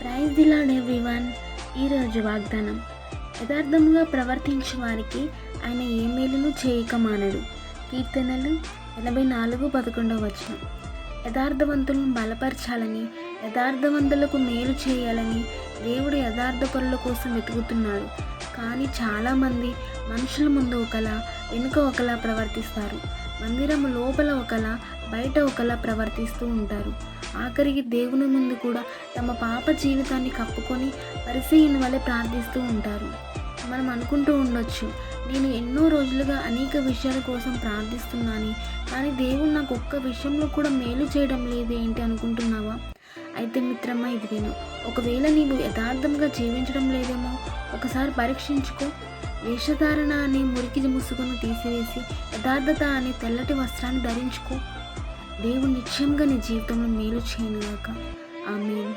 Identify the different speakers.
Speaker 1: Praise దిలాడ్ everyone. ఈరోజు వాగ్దానం యథార్థముగా ప్రవర్తించే వారికి ఆయన ఏ మేలును చేయక మానడు కీర్తనలు ఎనభై నాలుగు పదకొండవ వచనం. యథార్థవంతులను బలపరచాలని యథార్థవంతులకు మేలు చేయాలని దేవుడు యథార్థపరుల కోసం వెతుకుతున్నాడు. కానీ చాలామంది మనుషుల ముందు ఒకలా వెనుక ఒకలా ప్రవర్తిస్తారు. మందిరం లోపల ఒకలా బయట ఒకలా ప్రవర్తిస్తూ ఉంటారు. ఆఖరికి దేవుని ముందు కూడా తమ పాప జీవితాన్ని కప్పుకొని పరిశీలన వలె ప్రార్థిస్తూ ఉంటారు. మనం అనుకుంటూ ఉండొచ్చు నేను ఎన్నో రోజులుగా అనేక విషయాల కోసం ప్రార్థిస్తున్నాను కానీ దేవుడు నాకు ఒక్క విషయంలో కూడా మేలు చేయడం లేదు ఏంటి అనుకుంటున్నావా? అయితే మిత్రమ్మా ఇది విను. ఒకవేళ నీవు యథార్థంగా జీవించడం లేదేమో ఒకసారి పరీక్షించుకో. వేషధారణ అనే మురికి ముసుగును తీసివేసి యథార్థత అనే తెల్లటి వస్త్రాన్ని ధరించుకో. దేవుడు నిశ్చయంగా నీ జీవితంలో మేలు చేయనుగాక. ఆమె